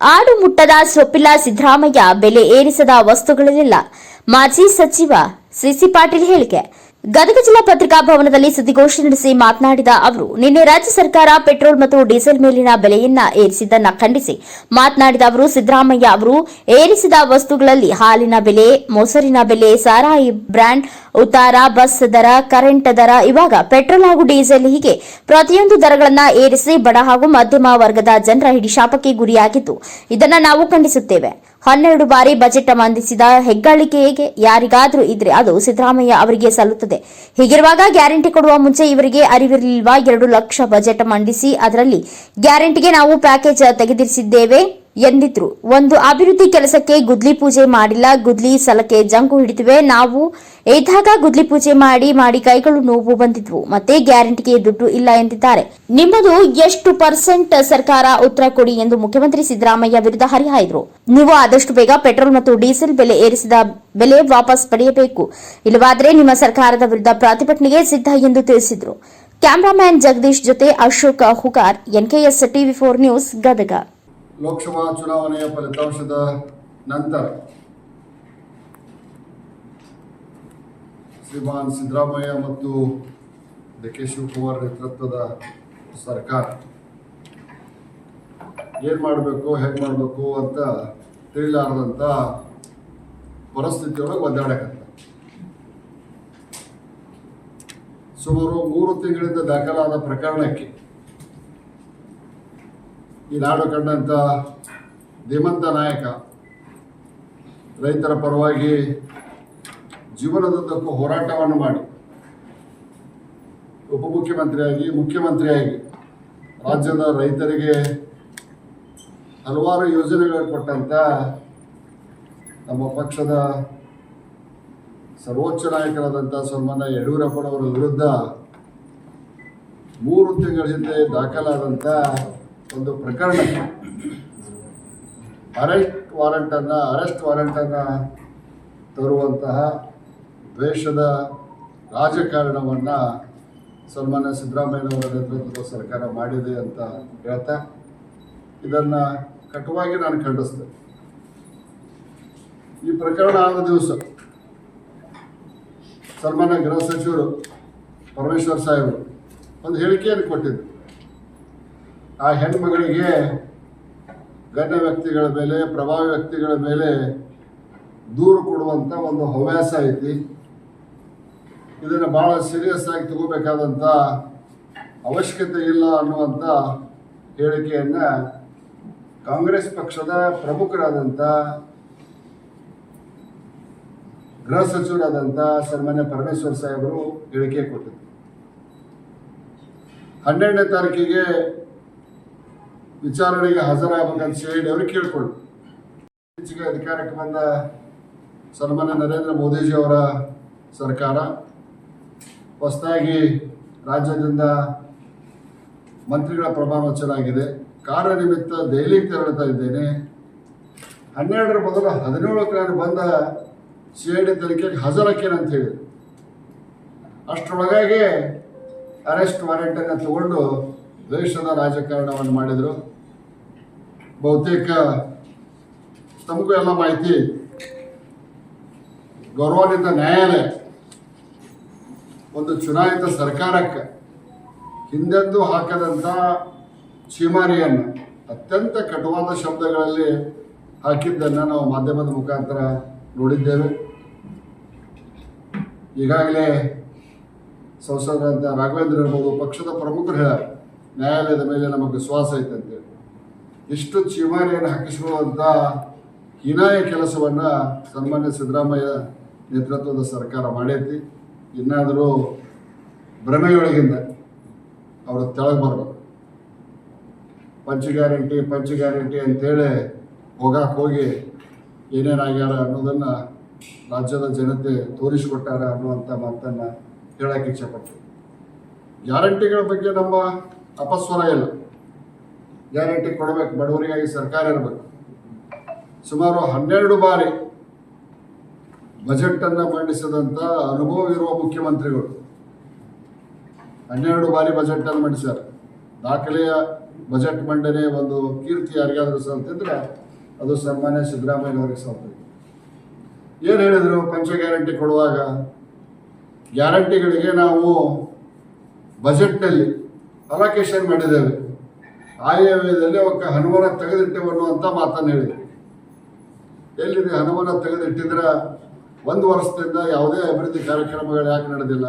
ಆಡು ಮುಟ್ಟದ ಸೊಪ್ಪಿಲ್ಲ ಸಿದ್ದರಾಮಯ್ಯ ಬೆಲೆ ಏರಿಸದ ವಸ್ತುಗಳಲ್ಲಿಲ್ಲ ಮಾಜಿ ಸಚಿವ ಸಿಸಿ ಪಾಟೀಲ್ ಹೇಳಿಕೆ. ಗದಗ ಜಿಲ್ಲಾ ಪತ್ರಿಕಾ ಭವನದಲ್ಲಿ ಸುದ್ದಿಗೋಷ್ಠಿ ನಡೆಸಿ ಮಾತನಾಡಿದ ಅವರು, ನಿನ್ನೆ ರಾಜ್ಯ ಸರ್ಕಾರ ಪೆಟ್ರೋಲ್ ಮತ್ತು ಡೀಸೆಲ್ ಮೇಲಿನ ಬೆಲೆಯನ್ನ ಏರಿಸಿದ್ದನ್ನು ಖಂಡಿಸಿ ಮಾತನಾಡಿದ ಅವರು, ಸಿದ್ದರಾಮಯ್ಯ ಅವರು, ಏರಿಸಿದ ವಸ್ತುಗಳಲ್ಲಿ ಹಾಲಿನ ಬೆಲೆ, ಮೊಸರಿನ ಬೆಲೆ, ಸಾರಾಯಿ ಬ್ರ್ಯಾಂಡ್, ಉತ್ತಾರ, ಬಸ್ ದರ, ಕರೆಂಟ್ ದರ, ಇವಾಗ ಪೆಟ್ರೋಲ್ ಹಾಗೂ ಡೀಸೆಲ್ ಹೀಗೆ ಪ್ರತಿಯೊಂದು ದರಗಳನ್ನ ಏರಿಸಿ ಬಡ ಹಾಗೂ ಮಧ್ಯಮ ವರ್ಗದ ಜನರ ಹಿಡಿಶಾಪಕ್ಕೆ ಗುರಿಯಾಗಿದ್ದು, ಇದನ್ನ ನಾವು ಖಂಡಿಸುತ್ತೇವೆ. ಹನ್ನೆರಡು ಬಾರಿ ಬಜೆಟ್ ಮಂಡಿಸಿದ ಹೆಗ್ಗಳಿಕೆಗೆ ಯಾರಿಗಾದರೂ ಇದ್ರೆ ಅದು ಸಿದ್ದರಾಮಯ್ಯ ಅವರಿಗೆ ಸಲ್ಲುತ್ತದೆ. ಹೀಗಿರುವಾಗ ಗ್ಯಾರಂಟಿ ಕೊಡುವ ಮುಂಚೆ ಇವರಿಗೆ ಅರಿವಿರಲಿಲ್ವಾ? ಎರಡು ಲಕ್ಷ ಬಜೆಟ್ ಮಂಡಿಸಿ, ಅದರಲ್ಲಿ ಗ್ಯಾರಂಟಿಗೆ ನಾವು ಪ್ಯಾಕೇಜ್ ತೆಗೆದಿರಿಸಿದ್ದೇವೆ. ಎಂದಿದ್ರು. ಒಂದು ಅಭಿವೃದ್ಧಿ ಕೆಲಸಕ್ಕೆ ಗುದ್ಲಿ ಪೂಜೆ ಮಾಡಿಲ್ಲ, ಗುದ್ಲಿ ಸಲಕೆ ಜಂಕು ಹಿಡಿದಿವೆ. ನಾವು ಇದ್ದಾಗ ಗುದ್ಲಿ ಪೂಜೆ ಮಾಡಿ ಮಾಡಿ ಕೈಗಳು ನೋವು ಬಂದಿದ್ವು. ಮತ್ತೆ ಗ್ಯಾರಂಟಿಗೆ ದುಡ್ಡು ಇಲ್ಲ ಎಂದಿದ್ದಾರೆ. ನಿಮ್ಮದು ಎಷ್ಟು ಪರ್ಸೆಂಟ್ ಸರ್ಕಾರ ಉತ್ತರ ಕೊಡಿ ಎಂದು ಮುಖ್ಯಮಂತ್ರಿ ಸಿದ್ದರಾಮಯ್ಯ ವಿರುದ್ಧ ಹರಿಹಾಯ್ದರು. ನೀವು ಆದಷ್ಟು ಬೇಗ ಪೆಟ್ರೋಲ್ ಮತ್ತು ಡೀಸೆಲ್ ಬೆಲೆ ಏರಿಸಿದ ಬೆಲೆ ವಾಪಸ್ ಪಡೆಯಬೇಕು. ಇಲ್ಲವಾದರೆ ನಿಮ್ಮ ಸರ್ಕಾರದ ವಿರುದ್ಧ ಪ್ರತಿಭಟನೆಗೆ ಸಿದ್ಧ ಎಂದು ತಿಳಿಸಿದರು. ಕ್ಯಾಮರಾಮ್ಯಾನ್ ಜಗದೀಶ್ ಜೊತೆ Ashok Hukar NKS TV four news Gadag. Lok Sabha ಚುನಾವಣೆಯ ಫಲಿತಾಂಶದ ನಂತರ ಶ್ರೀಮಾನ್ ಸಿದ್ದರಾಮಯ್ಯ ಮತ್ತು ಡಿ ಕೆ ಶಿವಕುಮಾರ್ ನೇತೃತ್ವದ ಸರ್ಕಾರ ಏನು ಮಾಡಬೇಕು, ಹೇಗೆ ಮಾಡಬೇಕು ಅಂತ ತಿಳಿಲಾರದಂಥ ಪರಿಸ್ಥಿತಿಯೊಳಗೆ ಒದ್ದಾಡಕತ್ತ ಸುಮಾರು ಮೂರು ತಿಂಗಳಿಂದ ದಾಖಲಾದ ಪ್ರಕರಣಕ್ಕೆ ಈ ನಾಡು ಕಂಡಂಥ ಧೀಮಂತ ನಾಯಕ, ರೈತರ ಪರವಾಗಿ ಜೀವನದುದ್ದಕ್ಕೂ ಹೋರಾಟವನ್ನು ಮಾಡಿ, ಉಪಮುಖ್ಯಮಂತ್ರಿಯಾಗಿ, ಮುಖ್ಯಮಂತ್ರಿಯಾಗಿ ರಾಜ್ಯದ ರೈತರಿಗೆ ಹಲವಾರು ಯೋಜನೆಗಳು ಕೊಟ್ಟಂತ ನಮ್ಮ ಪಕ್ಷದ ಸರ್ವೋಚ್ಚ ನಾಯಕರಾದಂಥ ಸನ್ಮಾನ ಯಡಿಯೂರಪ್ಪನವರ ವಿರುದ್ಧ ಮೂರು ತಿಂಗಳ ಹಿಂದೆ ದಾಖಲಾದಂಥ ಒಂದು ಪ್ರಕರಣ. ಅರೆಸ್ಟ್ ವಾರೆಂಟನ್ನು ಅರೆಸ್ಟ್ ವಾರೆಂಟನ್ನು ತರುವಂತಹ ದ್ವೇಷದ ರಾಜಕಾರಣವನ್ನು ಸನ್ಮಾನ್ಯ ಸಿದ್ದರಾಮಯ್ಯನವರ ನೇತೃತ್ವದ ಸರ್ಕಾರ ಮಾಡಿದೆ ಅಂತ ಹೇಳ್ತಾ, ಇದನ್ನು ಕಟುವಾಗಿ ನಾನು ಖಂಡಿಸ್ತೆ ಈ ಪ್ರಕರಣ ಆದ ದಿವಸ. ಸನ್ಮಾನ್ಯ ಗೃಹ ಸಚಿವರು ಪರಮೇಶ್ವರ್ ಸಾಹೇಬರು ಒಂದು ಹೇಳಿಕೆಯನ್ನು ಕೊಟ್ಟಿದ್ದರು. ಆ ಹೆಣ್ಮಗಳಿಗೆ ಗಣ್ಯ ವ್ಯಕ್ತಿಗಳ ಮೇಲೆ, ಪ್ರಭಾವಿ ವ್ಯಕ್ತಿಗಳ ಮೇಲೆ ದೂರು ಕೊಡುವಂಥ ಒಂದು ಹವ್ಯಾಸ ಐತಿ. ಇದನ್ನು ಭಾಳ ಸೀರಿಯಸ್ ಆಗಿ ತಗೋಬೇಕಾದಂಥ ಅವಶ್ಯಕತೆ ಇಲ್ಲ ಅನ್ನುವಂಥ ಹೇಳಿಕೆಯನ್ನು ಕಾಂಗ್ರೆಸ್ ಪಕ್ಷದ ಪ್ರಮುಖರಾದಂಥ ಗೃಹ ಸಚಿವರಾದಂಥ ಸನ್ಮಾನ್ಯ ಪರಮೇಶ್ವರ್ ಸಾಹೇಬರು ಹೇಳಿಕೆ ಕೊಟ್ಟಿದ್ದರು ಹನ್ನೆರಡನೇ ತಾರೀಕಿಗೆ ವಿಚಾರಣೆಗೆ ಹಾಜರಾಗಬೇಕಂತ ಹೇಳಿ ಅವರು ಕೇಳಿಕೊಂಡು ಇತ್ತೀಚೆಗೆ ಅಧಿಕಾರಕ್ಕೆ ಬಂದ ಸನ್ಮಾನ್ಯ ನರೇಂದ್ರ ಮೋದಿಜಿ ಅವರ ಸರ್ಕಾರ ಹೊಸದಾಗಿ ರಾಜ್ಯದಿಂದ ಮಂತ್ರಿಗಳ ಪ್ರಮಾಣ ವಚನ ಆಗಿದೆ ಕಾರ್ಯನಿಮಿತ್ತ ದೆಹಲಿಗೆ ತೆರಳುತ್ತಾ ಇದ್ದೇನೆ. ಹನ್ನೆರಡರ ಬದಲು ಹದಿನೇಳು ನಾನು ಬಂದ ಸಿ ಐ ಡಿ ತನಿಖೆಗೆ ಹಾಜರಾಕೇನಂತ ಹೇಳಿದ್ರು ಅಷ್ಟರೊಳಗಾಗಿ ಅರೆಸ್ಟ್ ವಾರೆಂಟನ್ನು ತಗೊಂಡು ದ್ವೇಷದ ರಾಜಕಾರಣವನ್ನು ಮಾಡಿದರು. ಬಹುತೇಕ ತಮಗೂ ಎಲ್ಲ ಮಾಹಿತಿ. ಗೌರವಾನ್ವಿತ ನ್ಯಾಯಾಲಯ ಒಂದು ಚುನಾಯಿತ ಸರ್ಕಾರಕ್ಕೆ ಹಿಂದೆಂದು ಹಾಕದಂಥ ಚೀಮಾರಿಯನ್ನು ಅತ್ಯಂತ ಕಟುವಾದ ಶಬ್ದಗಳಲ್ಲಿ ಹಾಕಿದ್ದನ್ನು ನಾವು ಮಾಧ್ಯಮದ ಮುಖಾಂತರ ನೋಡಿದ್ದೇವೆ. ಈಗಾಗಲೇ ಸಂಸದರಂತ ರಾಘವೇಂದ್ರ ಇರ್ಬೋದು ಪಕ್ಷದ ಪ್ರಮುಖರು ಹೇಳ್ಯಾರ ನ್ಯಾಯಾಲಯದ ಮೇಲೆ ನಮಗೆ ವಿಶ್ವಾಸ ಐತೆ ಅಂತೇಳಿ ಇಷ್ಟು ಚಿಮಾರಿಯನ್ನು ಹಾಕಿಸಿರುವಂಥ ಹೀನಾಯ ಕೆಲಸವನ್ನು ಸನ್ಮಾನ್ಯ ಸಿದ್ದರಾಮಯ್ಯ ನೇತೃತ್ವದ ಸರ್ಕಾರ ಮಾಡೈತಿ. ಇನ್ನಾದರೂ ಭ್ರಮೆಯೊಳಗಿಂದ ಅವರು ತೆಳಗೆ ಬರಬೇಕು. ಪಂಚ ಗ್ಯಾರಂಟಿ ಪಂಚ ಗ್ಯಾರಂಟಿ ಅಂತೇಳಿ ಹೋಗಕ್ಕೆ ಹೋಗಿ ಏನೇನಾಗ್ಯಾರ ಅನ್ನೋದನ್ನು ರಾಜ್ಯದ ಜನತೆ ತೋರಿಸಿಕೊಟ್ಟಾರ ಅನ್ನುವಂಥ ಮಾತನ್ನು ಹೇಳಕ್ಕೆ ಇಚ್ಛೆಪಟ್ಟರು ಗ್ಯಾರಂಟಿಗಳ ಬಗ್ಗೆ ನಮ್ಮ ಅಪಸ್ವರ ಇಲ್ಲ ಗ್ಯಾರಂಟಿ ಕೊಡಬೇಕು, ಬಡವರಿಗಾಗಿ ಸರ್ಕಾರ ಇರಬೇಕು. ಸುಮಾರು ಹನ್ನೆರಡು ಬಾರಿ ಬಜೆಟನ್ನು ಮಂಡಿಸಿದಂಥ ಅನುಭವ ಇರುವ ಮುಖ್ಯಮಂತ್ರಿಗಳು. ಹನ್ನೆರಡು ಬಾರಿ ಬಜೆಟನ್ನು ಮಂಡಿಸ್ಯಾರ ದಾಖಲೆಯ ಬಜೆಟ್ ಮಂಡನೆ ಒಂದು ಕೀರ್ತಿ ಯಾರಿಗಾದ್ರೂ ಸಲ್ತಿದ್ರೆ ಅದು ಸನ್ಮಾನ್ಯ ಸಿದ್ದರಾಮಯ್ಯ ಅವರಿಗೆ ಸಲ್ತದೆ. ಏನು ಹೇಳಿದರು ಪಂಚ ಗ್ಯಾರಂಟಿ ಕೊಡುವಾಗ? ಗ್ಯಾರಂಟಿಗಳಿಗೆ ನಾವು ಬಜೆಟ್ನಲ್ಲಿ ಅಲೋಕೇಶನ್ ಮಾಡಿದ್ದೇವೆ. ಆಯವ್ಯದಲ್ಲಿ ಅವಕ್ಕೆ ಹನುಮನ ತೆಗೆದಿಟ್ಟೆವು ಅಂತ ಮಾತನ್ನು ಹೇಳಿದೆ ಎಲ್ಲಿದೆ ಹನುಮನ ತೆಗೆದಿಟ್ಟಿದ್ರೆ ಒಂದು ವರ್ಷದಿಂದ ಯಾವುದೇ ಅಭಿವೃದ್ಧಿ ಕಾರ್ಯಕ್ರಮಗಳು ಯಾಕೆ ನಡೆದಿಲ್ಲ?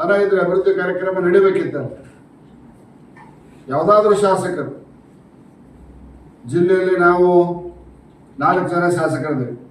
ಹಣ ಇದ್ರೆ ಅಭಿವೃದ್ಧಿ ಕಾರ್ಯಕ್ರಮ ನಡಿಬೇಕಿತ್ತಲ್ಲ. ಯಾವುದಾದ್ರೂ ಶಾಸಕರು. ಜಿಲ್ಲೆಯಲ್ಲಿ ನಾವು ನಾಲ್ಕು ಜನ ಶಾಸಕರಿದ್ದೇವೆ.